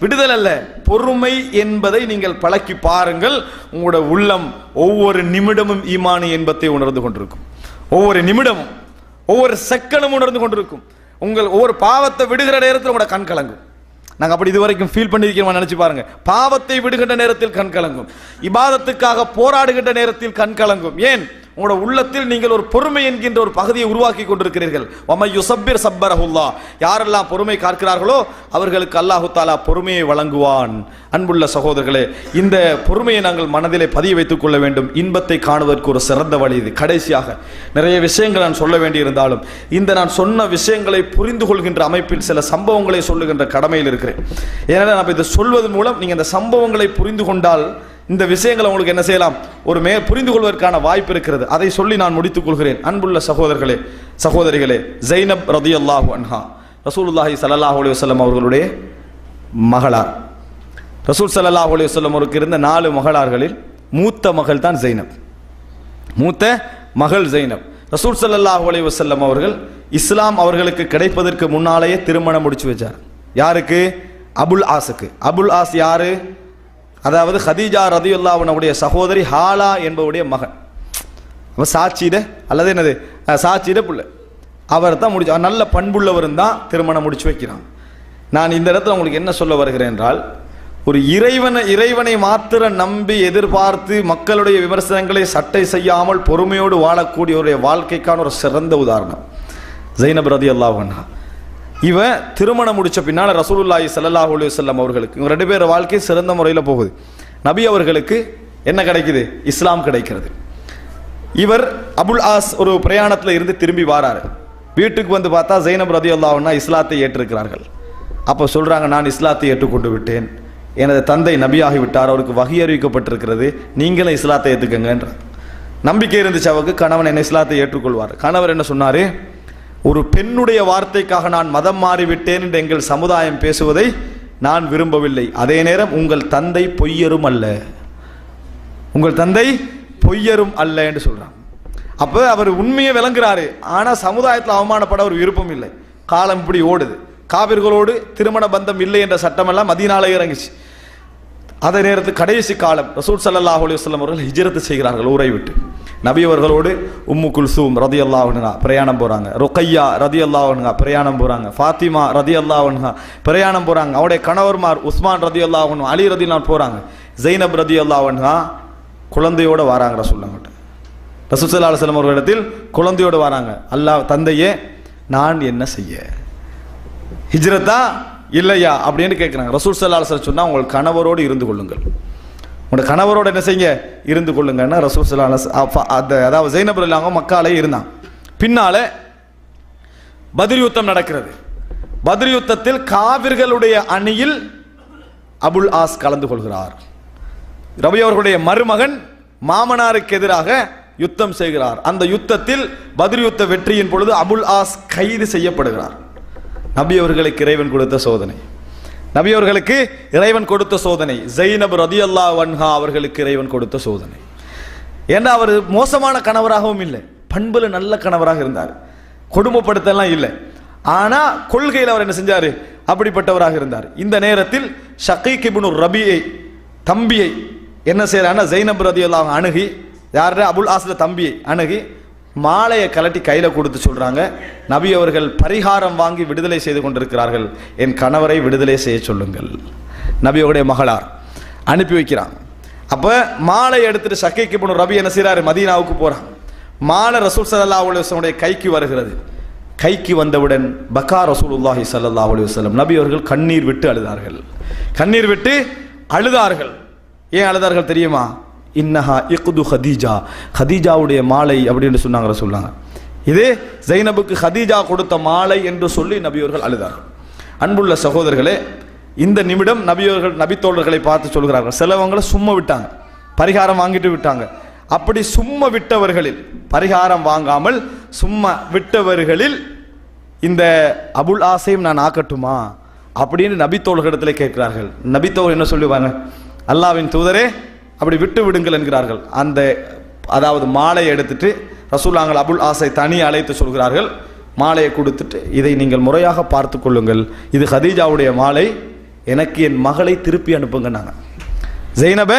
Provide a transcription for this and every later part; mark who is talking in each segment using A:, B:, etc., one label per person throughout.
A: விடுதல் அல்ல பொறுமை என்பதை நீங்கள் பழக்கி பாருங்கள். உங்களோட உள்ளம் ஒவ்வொரு நிமிடமும் ஈமானி என்பதை உணர்ந்து கொண்டிருக்கும். ஒவ்வொரு நிமிடமும் ஒவ்வொரு செக்கனும் உணர்ந்து கொண்டிருக்கும். உங்கள் ஒவ்வொரு பாவத்தை விடுகிற நேரத்தில் உங்களோட கண் கலங்கும். நாங்கள் அப்படி இதுவரைக்கும் ஃபீல் பண்ணிருக்கோம் நினச்சி பாருங்கள் பாவத்தை விடுகின்ற நேரத்தில் கண் கலங்கும். இபாதத்துக்காக போராடுகின்ற நேரத்தில் கண் கலங்கும். ஏன்? உங்களோட உள்ளத்தில் நீங்கள் ஒரு பொறுமை என்கின்ற ஒரு பகுதியை உருவாக்கி கொண்டிருக்கிறீர்கள். ஒமை யுசப்பிர் சப்பரஹுல்லா. யாரெல்லாம் பொறுமை காக்கிறார்களோ அவர்களுக்கு அல்லாஹு தாலா பொறுமையை வழங்குவான். அன்புள்ள சகோதரர்களே இந்த பொறுமையை நாங்கள் மனதிலே பதிய வைத்துக் கொள்ள வேண்டும். இன்பத்தை காணுவதற்கு ஒரு சிறந்த வழி இது. கடைசியாக நிறைய விஷயங்கள் நான் சொல்ல வேண்டியிருந்தாலும் இந்த நான் சொன்ன விஷயங்களை புரிந்து கொள்கின்ற அமைப்பில் சில சம்பவங்களை சொல்லுகின்ற கடமையில் இருக்கிறேன். ஏன்னா நம்ம இதை சொல்வதன் மூலம் நீங்கள் இந்த சம்பவங்களை புரிந்து கொண்டால் இந்த விஷயங்களை உங்களுக்கு என்ன செய்யலாம்? ஒரு மே புரிந்து கொள்வதற்கான வாய்ப்பு இருக்கிறது. அதை சொல்லி நான் முடித்துக் கொள்கிறேன். அன்புள்ள சகோதரர்களே சகோதரிகளே ஜைனப் ரதியல்லாஹு அன்ஹா ரசூலுல்லாஹி சல்லாஹ் அலி வல்லம் அவர்களுடைய மகளார். ரசூல் சல்லாஹ் அலி வல்லம் அவருக்கு இருந்த நாலு மகளார்களில் மூத்த மகள் தான் ஜைனப். மூத்த மகள் ஜைனப். ரசூல் சல்லாஹ் அலி வல்லம் அவர்கள் இஸ்லாம் அவர்களுக்கு கிடைப்பதற்கு முன்னாலேயே திருமணம் முடிச்சு வச்சார். யாருக்கு? அபுல் ஆஸுக்கு. அபுல் ஆஸ் யாரு? அதாவது ஹதீஜா ரதியுல்லாவுனுடைய சகோதரி ஹாலா என்பவருடைய மகன். அவர் சாட்சியிட அல்லது என்னது? அஹ், சாட்சியிட புள்ள. அவர் தான் முடிச்சு நல்ல பண்புள்ளவரும் தான் திருமணம் முடிச்சு வைக்கிறான். நான் இந்த இடத்துல உங்களுக்கு என்ன சொல்ல வருகிறேன் என்றால் ஒரு இறைவனை இறைவனை மாத்திர நம்பி எதிர்பார்த்து மக்களுடைய விமர்சனங்களை சட்டை செய்யாமல் பொறுமையோடு வாழக்கூடியவருடைய வாழ்க்கைக்கான ஒரு சிறந்த உதாரணம். ஜெயினப் ரதி அல்லாஹன்னா இவன் திருமணம் முடிச்ச பின்னால் ரசூலுல்லாஹி சல்லாஹ் அலைஹி வஸல்லம் அவர்களுக்கு இவங்க ரெண்டு பேர் வாழ்க்கை சிறந்த முறையில் போகுது. நபி அவர்களுக்கு என்ன கிடைக்குது? இஸ்லாம் கிடைக்கிறது. இவர் அபுல் ஆஸ் ஒரு பிரயாணத்தில் இருந்து திரும்பி வாராரு. வீட்டுக்கு வந்து பார்த்தா ஜெயினப் ரதி அல்லாவுன்னா இஸ்லாத்தை ஏற்றிருக்கிறார்கள். அப்போ சொல்கிறாங்க நான் இஸ்லாத்தை ஏற்றுக்கொண்டு விட்டேன். எனது தந்தை நபியாகி விட்டார். அவருக்கு வகை அறிவிக்கப்பட்டிருக்கிறது. நீங்களும் இஸ்லாத்தை ஏற்றுக்கங்கன்ற நம்பிக்கை இருந்துச்சு அவருக்கு. கணவன் என்ன இஸ்லாத்தை ஏற்றுக்கொள்வார். கணவர் என்ன சொன்னார்? ஒரு பெண்ணுடைய வார்த்தைக்காக நான் மதம் மாறிவிட்டேன் என்று எங்கள் சமுதாயம் பேசுவதை நான் விரும்பவில்லை. அதே நேரம் உங்கள் தந்தை பொய்யரும் அல்ல. உங்கள் தந்தை பொய்யரும் அல்ல என்று சொல்கிறான் அப்போ அவர் உண்மையை விளங்குறாரு. ஆனால் சமுதாயத்தில் அவமானப்பட ஒரு விருப்பம் இல்லை. காலம் இப்படி ஓடுது. காவிர்களோடு திருமண பந்தம் இல்லை என்ற சட்டமெல்லாம் மதியனால இறங்குச்சு. அதே நேரத்து கடைசி காலம் ரசூல் சல்லாஹ் அலி வஸல்லம் அவர்கள் ஹிஜரத்து செய்கிறார்கள் ஊரை விட்டு. நபி அவர்களோடு உம்மு குல்சூம் ரதி அல்லாஹ்னா பிரயாணம் போகிறாங்க ருக்கையா ரதி அல்லாஹ்னா பிரயாணம் போகிறாங்க ஃபாத்திமா ரதி அல்லாஹ்னா பிரயாணம் போகிறாங்க அவருடைய கணவர்மார் உஸ்மான் ரதி அல்லாஹனு அலி ரதி போகிறாங்க ஜெய்னப் ரதி அல்லாஹ்னா குழந்தையோட வராங்க ரசூல்லாங்கிட்ட ரசூசல்லா ஸல்லல்லாஹு அவர்களிடத்தில் குழந்தையோடு வராங்க. அல்லாஹ் தந்தையே நான் என்ன செய்ய? ஹிஜ்ரத்தா இல்லையா? அப்படின்னு கேட்குறாங்க ரசூல் சல்லா சொன்னால் உங்கள் கணவரோடு இருந்து கொள்ளுங்கள். உங்களோட கணவரோட என்ன செய்யுங்க? இருந்து கொள்ளுங்கன்னா ரசூல் ஸல்லல்லாஹு அந்த அதாவது ஜெயினபுர் இல்லாமல் மக்காலே இருந்தான். பின்னால பத்ர் யுத்தம் நடக்கிறது. பத்ர் யுத்தத்தில் காவிர்களுடைய அணியில் அபுல் ஆஸ் கலந்து கொள்கிறார். ரவி அவர்களுடைய மருமகன் மாமனாருக்கு எதிராக யுத்தம் செய்கிறார். அந்த யுத்தத்தில் பத்ர் யுத்த வெற்றியின் பொழுது அபுல் ஆஸ் கைது செய்யப்படுகிறார். நபி அவர்களுக்கு இறைவன் கொடுத்த சோதனை. நபியவர்களுக்கு இறைவன் கொடுத்த சோதனை. ஜைனப் ரதியல்லா வன்ஹா அவர்களுக்கு இறைவன் கொடுத்த சோதனை. ஏன்னா அவர் மோசமான கணவராகவும் இல்லை. பண்புல நல்ல கணவராக இருந்தார். கொடுமைப்படுத்தலாம் இல்லை. ஆனால் கொள்கையில் அவர் என்ன செஞ்சார்? அப்படிப்பட்டவராக இருந்தார். இந்த நேரத்தில் ஷக்கீக் கிபுனு ரபியை தம்பியை என்ன செய்கிறான்னா ஜெயினப் ரதி ரதியல்லாஹ் அணுகி யார் அபுல் ஆஸ்ல தம்பியை அணுகி மாலையை கலட்டி கையில் கொடுத்து சொல்கிறாங்க நபி அவர்கள் பரிகாரம் வாங்கி விடுதலை செய்து கொண்டிருக்கிறார்கள். என் கணவரை விடுதலை செய்ய சொல்லுங்கள். நபியோடைய மகளார் அனுப்பி வைக்கிறாங்க. அப்போ மாலை எடுத்துட்டு சக்கைக்கு போன ரபி என்ன செய்கிறாரு மதீனாவுக்கு போகிறான் மாலை ரசூல் சல்லா அலைஹி கைக்கு வருகிறது. கைக்கு வந்தவுடன் பக்கா ரசூலுல்லாஹி ஸல்லல்லாஹு அலைஹி வஸல்லம் நபி அவர்கள் கண்ணீர் விட்டு அழுதார்கள். கண்ணீர் விட்டு அழுதார்கள். ஏன் அழுதார்கள் தெரியுமா? இன்னஹா இக்து ஹதீஜா. ஹதீஜாவுடைய மாலை அப்படின்னு சொன்னாங்க சொல்லாங்க இது ஜைனபுக்கு ஹதீஜா கொடுத்த மாலை என்று சொல்லி நபியோர்கள் அழுதார்கள். அன்புள்ள சகோதரர்களே இந்த நிமிடம் நபியோர்கள் நபித்தோழர்களை பார்த்து சொல்கிறார்கள். சிலவங்களை சும்மா விட்டாங்க. பரிகாரம் வாங்கிட்டு விட்டாங்க. அப்படி சும்மா விட்டவர்களில் பரிகாரம் வாங்காமல் சும்மா விட்டவர்களில் இந்த அபுல் ஆசையும் நான் ஆக்கட்டுமா? அப்படின்னு நபித்தோழர்களிடத்தில் கேட்கிறார்கள். நபித்தோழர் என்ன சொல்லுவாங்க? அல்லாவின் தூதரே அப்படி விட்டு விடுங்கள் என்கிறார்கள். அந்த அதாவது மாலையை எடுத்துட்டு ரசூலாங்கள் அபுல் ஆசை தனி அழைத்து சொல்கிறார்கள். மாலையை கொடுத்துட்டு இதை நீங்கள் முறையாக பார்த்து கொள்ளுங்கள். இது ஹதீஜாவுடைய மாலை. எனக்கு என் மகளை திருப்பி அனுப்புங்கன்னாங்க ஜெய்னப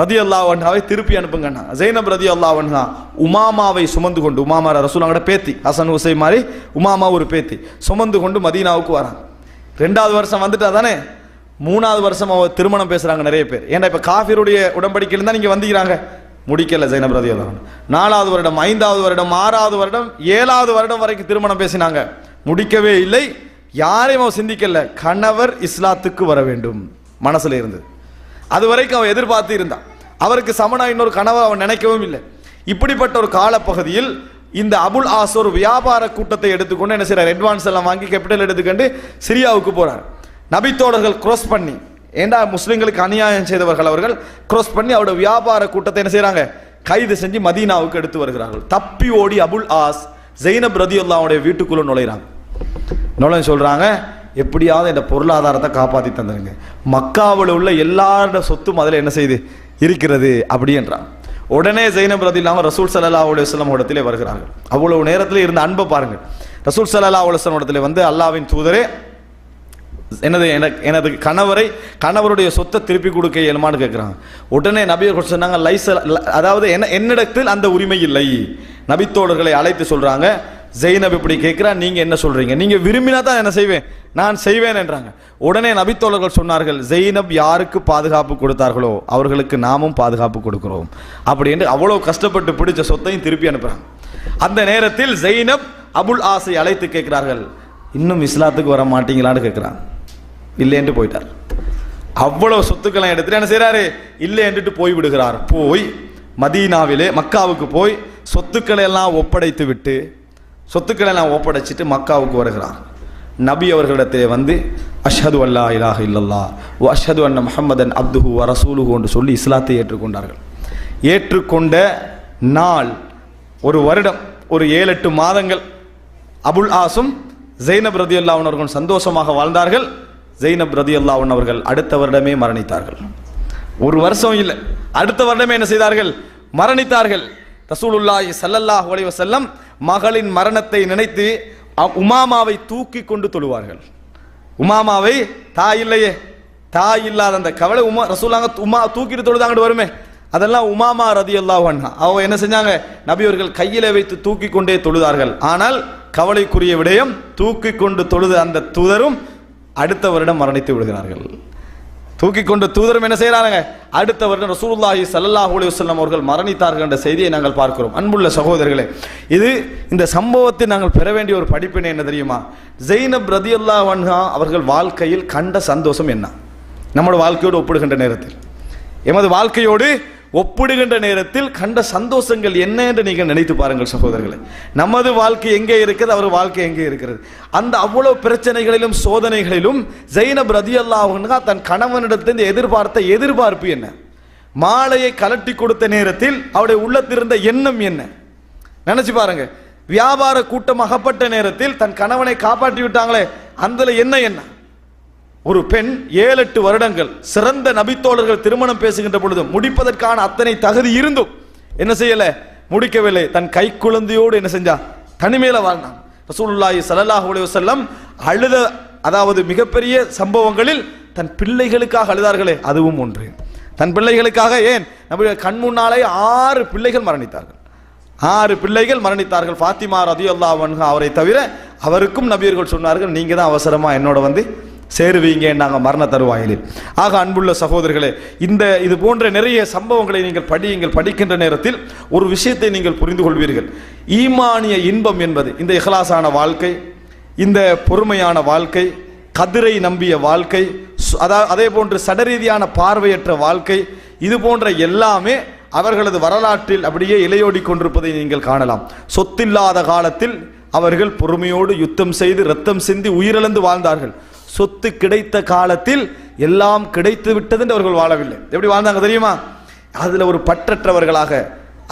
A: ரதி அல்லாவன்ஹாவை திருப்பி அனுப்புங்கண்ணா ஜெய்னப் ரதி அல்லாவன்ஹா உமாமாவை சுமந்து கொண்டு உமாமா ரசூலாங்கட பேத்தி ஹசன் ஹுசை மாதிரி உமாமா ஒரு பேத்தி சுமந்து கொண்டு மதீனாவுக்கு வராங்க. ரெண்டாவது வருஷம் வந்துட்டா தானே? மூணாவது வருஷம் அவ திருமணம் பேசுறாங்க நிறைய பேர். ஏன்னா இப்ப காஃபியருடைய உடன்படிக்கையில் தான் நீங்க வந்திக்கிறாங்க. முடிக்கல ஜெய்னப் நாலாவது வருடம் ஐந்தாவது வருடம் ஆறாவது வருடம் ஏழாவது வருடம் வரைக்கும் திருமணம் பேசினாங்க. முடிக்கவே இல்லை. யாரையும் அவன் சிந்திக்கல. கணவர் இஸ்லாத்துக்கு வர வேண்டும். மனசுல இருந்து அது வரைக்கும் அவன் எதிர்பார்த்து இருந்தான். அவருக்கு சமனா இன்னொரு கனவை அவன் நினைக்கவும் இல்லை. இப்படிப்பட்ட ஒரு காலப்பகுதியில் இந்த அபுல் ஆசோர் வியாபார கூட்டத்தை எடுத்துக்கொண்டு என்ன செய்யறார் அட்வான்ஸ் எல்லாம் வாங்கி கேபிட்டல் எடுத்துக்கொண்டு சிரியாவுக்கு போறார். நபித்தோடர்கள் க்ரோஸ் பண்ணி ஏண்டா முஸ்லீம்களுக்கு அநியாயம் செய்தவர்கள் அவர்கள்? க்ரோஸ் பண்ணி அவரோட வியாபார கூட்டத்தை என்ன செய்கிறாங்க கைது செஞ்சு மதீனாவுக்கு எடுத்து வருகிறார்கள். தப்பி ஓடி அபுல் ஆஸ் ஜெயினப் ரதியுல்லாவுடைய வீட்டுக்குள்ள நுழைறாங்க நுழைஞ்சு சொல்கிறாங்க எப்படியாவது இந்த பொருளாதாரத்தை காப்பாற்றி தந்துருங்க. மக்காவில் உள்ள எல்லாரோட சொத்தும் அதில் என்ன செய்யுது இருக்கிறது அப்படின்றான் உடனே ஜெயினப் ரதி இல்லாமல் ரசூல் சல்லா அலுவலம் இடத்திலே வருகிறார்கள். அவ்வளவு நேரத்தில் இருந்த அன்பை பாருங்கள். ரசூல் சல்லா அலுவலம் இடத்துல வந்து அல்லாவின் தூதரே எனது எனது கணவரை கணவருடைய சொத்தை திருப்பி கொடுக்க இயலுமான்னு கேட்குறாங்க உடனே நபியர் சொன்னாங்க லைச அதாவது என்ன என்னிடத்தில் அந்த உரிமை இல்லை. நபித்தோழர்களை அழைத்து சொல்கிறாங்க ஜெயினப் இப்படி கேட்குறா நீங்கள் என்ன சொல்கிறீங்க நீங்கள் விரும்பினா தான் என்ன செய்வேன்? நான் செய்வேன் என்றாங்க. உடனே நபித்தோழர்கள் சொன்னார்கள் ஜெயினப் யாருக்கு பாதுகாப்பு கொடுத்தார்களோ அவர்களுக்கு நாமும் பாதுகாப்பு கொடுக்குறோம். அப்படி என்று அவ்வளோ கஷ்டப்பட்டு பிடிச்ச சொத்தையும் திருப்பி அனுப்புகிறாங்க அந்த நேரத்தில் ஜெயினப் அபுல் ஆசை அழைத்து கேட்கிறார்கள் இன்னும் இஸ்லாத்துக்கு வர மாட்டீங்களான்னு கேட்குறாங்க இல்லைன்ட்டு போயிட்டார். அவ்வளவு சொத்துக்களை எடுத்துட்டு என்ன செய்கிறாரு இல்லை என்றுட்டு போய் விடுகிறார். போய் மதீனாவிலே மக்காவுக்கு போய் சொத்துக்களை எல்லாம் ஒப்படைத்து விட்டு சொத்துக்களை எல்லாம் ஒப்படைச்சிட்டு மக்காவுக்கு வருகிறார். நபி அவர்களிடத்திலே வந்து அஷது அல்லா இலாஹ இல்லல்லா ஓ அஷது அன்ன முஹம்மதன் அப்துஹு வ ரசூலுஹு என்று சொல்லி இஸ்லாத்தை ஏற்றுக்கொண்டார்கள். ஏற்றுக்கொண்ட நாள் ஒரு வருடம் ஒரு ஏழு எட்டு மாதங்கள் அபுல் ஆசும் ஜெய்னப் ரதி அவர்கள் சந்தோஷமாக வாழ்ந்தார்கள். ஜெயினப் ரதி அவர்கள் அடுத்த வருடமே மரணித்தார்கள். ஒரு வருஷம் இல்லை. அடுத்த வருடமே என்ன செய்தார்கள்? மரணித்தார்கள். ரசூலுல்லாஹி சல்லல்லாஹ் உலைவ செல்லம் மகளின் மரணத்தை நினைத்து அ- உமாமாவை தூக்கி கொண்டு தொழுவார்கள். உமாமாவை தாய் இல்லையே. தாய் இல்லாத அந்த கவலை உமா ரசூலாங்க உமா தூக்கிட்டு தொழுதாங்கட்டு வருமே? அதெல்லாம் உமாமா ரதி அல்லாஹ் அவ என்ன செஞ்சாங்க? நபியவர்கள் கையில வைத்து தூக்கி கொண்டே தொழுதார்கள். ஆனால் கவலைக்குரிய விடயம் தூக்கி கொண்டு தொழுத அந்த தூதரும் அடுத்த வருடம் மரணித்து விடுகிறார்கள். தூக்கி கொண்டு தூதரும் என்ன செய்கிறாங்க அடுத்த வருடம் ரசூல்லாஹி சல்லாஹ் அலி வல்லம் அவர்கள் மரணித்தார்கள் என்ற செய்தியை நாங்கள் பார்க்கிறோம். அன்புள்ள சகோதரர்களே இது இந்த சம்பவத்தை நாங்கள் பெற வேண்டிய ஒரு படிப்பினை என்ன தெரியுமா? ஜெய்னப் ரதியல்லாஹு வன்ஹா அவர்கள் வாழ்க்கையில் கண்ட சந்தோஷம் என்ன? நம்மளோட வாழ்க்கையோடு ஒப்பிடுகின்ற நேரத்தில். எமது வாழ்க்கையோடு ஒப்பிடுகின்ற நேரத்தில் கண்ட சந்தோஷங்கள் என்ன என்று நீங்கள் நினைத்து பாருங்கள் சகோதரர்களே. நமது வாழ்க்கை எங்கே இருக்கிறது அவர் வாழ்க்கை எங்கே இருக்கிறது? அந்த அவ்வளோ பிரச்சனைகளிலும் சோதனைகளிலும் ஜெயினப் ரதி அல்லாஹா தன் கணவனிடத்திலிருந்து எதிர்பார்த்த எதிர்பார்ப்பு என்ன? மாலையை கலட்டி கொடுத்த நேரத்தில் அவருடைய உள்ளத்திருந்த எண்ணம் என்ன? நினச்சி பாருங்க. வியாபார கூட்டம் அகப்பட்ட நேரத்தில் தன் கணவனை காப்பாற்றி விட்டாங்களே அதுல என்ன என்ன ஒரு பெண் ஏழு எட்டு வருடங்கள் சிறந்த நபித்தோழர்கள் திருமணம் பேசுகின்ற பொழுது முடிப்பதற்கான அத்தனை தகுதி இருந்தும் என்ன செய்யல? முடிக்கவில்லை. தன் கை குழந்தையோடு என்ன செஞ்சா? தனிமையில வாழ்ந்தான். ரசூலுல்லாஹி ஸல்லல்லாஹு அலைஹி அழுத அதாவது மிகப்பெரிய சம்பவங்களில் தன் பிள்ளைகளுக்காக அழுதார்களே அதுவும் ஒன்று. தன் பிள்ளைகளுக்காக ஏன்? நம்முடைய கண் முன்னாலே ஆறு பிள்ளைகள் மரணித்தார்கள். ஆறு பிள்ளைகள் மரணித்தார்கள். ஃபாத்திமா ரதியுல்லாஹு அன்ஹா அவரை தவிர அவருக்கும் நபியர்கள் சொன்னார்கள் நீங்கள் தான் அவசரமாக என்னோட வந்து சேருவீங்க நாங்கள் மரண தருவாயிலில். ஆக அன்புள்ள சகோதரர்களே இந்த இது போன்ற நிறைய சம்பவங்களை நீங்கள் படியுங்கள். படிக்கின்ற நேரத்தில் ஒரு விஷயத்தை நீங்கள் புரிந்து கொள்வீர்கள். ஈமானிய இன்பம் என்பது இந்த இஹ்லாசான வாழ்க்கை இந்த பொறுமையான வாழ்க்கை கதிரை நம்பிய வாழ்க்கை சு- அதா அதே போன்று சடரீதியான பார்வையற்ற வாழ்க்கை இது போன்ற எல்லாமே அவர்களது வரலாற்றில் அப்படியே இலையோடி கொண்டிருப்பதை நீங்கள் காணலாம். சொத்தில்லாத காலத்தில் அவர்கள் பொறுமையோடு யுத்தம் செய்து ரத்தம் சிந்தி உயிரிழந்து வாழ்ந்தார்கள். சொத்து கிடைத்த காலத்தில் எல்லாம் கிடைத்து விட்டது என்று அவர்கள் வாழவில்லை. எப்படி வாழ்ந்தாங்க தெரியுமா? அதில் ஒரு பற்றற்றவர்களாக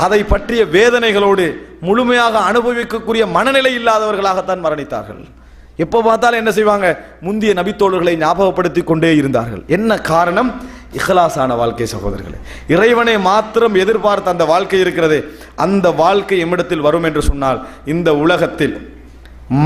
A: அதை பற்றிய வேதனைகளோடு முழுமையாக அனுபவிக்கக்கூடிய மனநிலை இல்லாதவர்களாகத்தான் மரணித்தார்கள். எப்போ பார்த்தாலும் என்ன செய்வாங்க? முந்திய நபித்தோழர்களை ஞாபகப்படுத்தி கொண்டே இருந்தார்கள். என்ன காரணம்? இஹலாசான வாழ்க்கை சகோதரர்களே இறைவனை மாத்திரம் எதிர்பார்த்த அந்த வாழ்க்கை இருக்கிறதே அந்த வாழ்க்கை எம்மிடத்தில் வரும் என்று சொன்னால் இந்த உலகத்தில்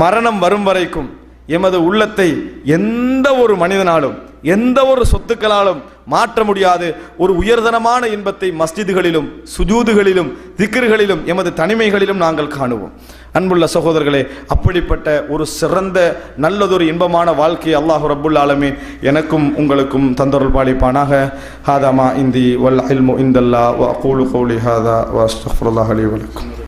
A: மரணம் வரும் வரைக்கும் எமது உள்ளத்தை எந்த ஒரு மனிதனாலும் எந்த ஒரு சொத்துக்களாலும் மாற்ற முடியாது. ஒரு உயர்தனமான இன்பத்தை மஸ்ஜிதுகளிலும் சுஜூதுகளிலும் திக்ருகளிலும் எமது தனிமைகளிலும் நாங்கள் காணுவோம். அன்புள்ள சகோதரர்களே அப்படிப்பட்ட ஒரு சிறந்த நல்லதொரு இன்பமான வாழ்க்கையை அல்லாஹு ரபுல் ஆலமீன் எனக்கும் உங்களுக்கும் தந்தொருள் பாலிப்பானாக. ஹாதாமா இந்தி வல் இல்மு இந்தல்லா வ கூலு கௌலி ஹாதா வ அஸ்தக்ஃபிருல்லாஹ் வலக்கும்